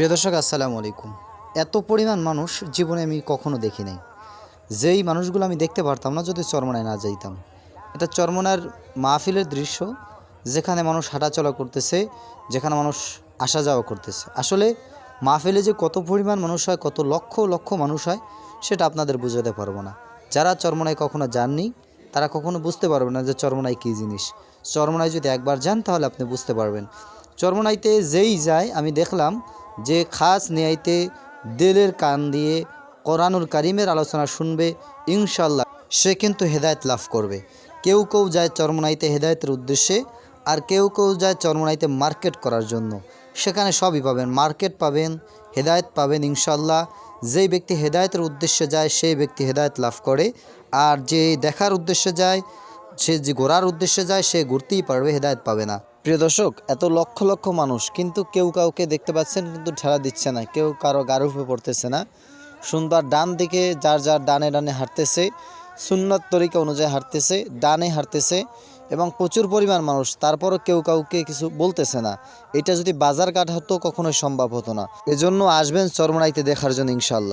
প্রিয় দর্শক, আসসালামু আলাইকুম। এত পরিমাণ মানুষ জীবনে আমি কখনো দেখি নাই। যেই মানুষগুলো আমি দেখতে পারতাম না, যদি চরমনায় না যাইতাম। এটা চরমনার মাহফিলের দৃশ্য, যেখানে মানুষ হাঁটাচলা করতেছে, যেখানে মানুষ আসা যাওয়া করতেছে। আসলে মাহফিলে যে কত পরিমাণ মানুষ হয়, কত লক্ষ লক্ষ মানুষ হয়, সেটা আপনাদের বোঝাতে পারব না। যারা চরমনায় কখনো যাননি, তারা কখনো বুঝতে পারবে না যে চরমনায় কী জিনিস। চরমনায় যদি একবার যান, তাহলে আপনি বুঝতে পারবেন। চরমনাইতে যেই যায়, আমি দেখলাম যে খাস নেয়াইতে দিলের কান দিয়ে কোরআনুল কারিমের আলোচনা শুনবে ইনশাল্লাহ সে কিন্তু হেদায়ত লাভ করবে। কেউ কেউ যায় চরমনাইতে হেদায়েতের উদ্দেশ্যে আর কেউ কেউ যায় চরমনাইতে মার্কেট করার জন্য। সেখানে সবই পাবেন, মার্কেট পাবেন, হেদায়েত পাবেন ইনশাল্লাহ যেই ব্যক্তি হেদায়তের উদ্দেশ্যে যায়, সেই ব্যক্তি হেদায়েত লাভ করে। আর যে দেখার উদ্দেশ্যে যায়, সে যে ঘোরার উদ্দেশ্যে যায়, সে ঘুরতেই পারবে, হেদায়েত পাবে না। প্রিয় দর্শক, এত লক্ষ লক্ষ মানুষ, কিন্তু কেউ কাউকে দেখতে পাচ্ছেন, কিন্তু ঠেলা দিচ্ছে না। কেউ কারও গাড়ি উপরে পড়তেছে না। সুন্দর ডান দিকে যার যার ডানে ডানে হাঁটতেছে, সুন্নত তরিকা অনুযায়ী হাঁটতেছে, ডানে হাঁটতেছে এবং প্রচুর পরিমাণ মানুষ, তারপরও কেউ কাউকে কিছু বলতেছে না। এটা যদি বাজার কাট হতো, কখনোই সম্ভব হতো না। এজন্য আসবেন চরমনাইতে দেখার জন্য ইনশাল্লাহ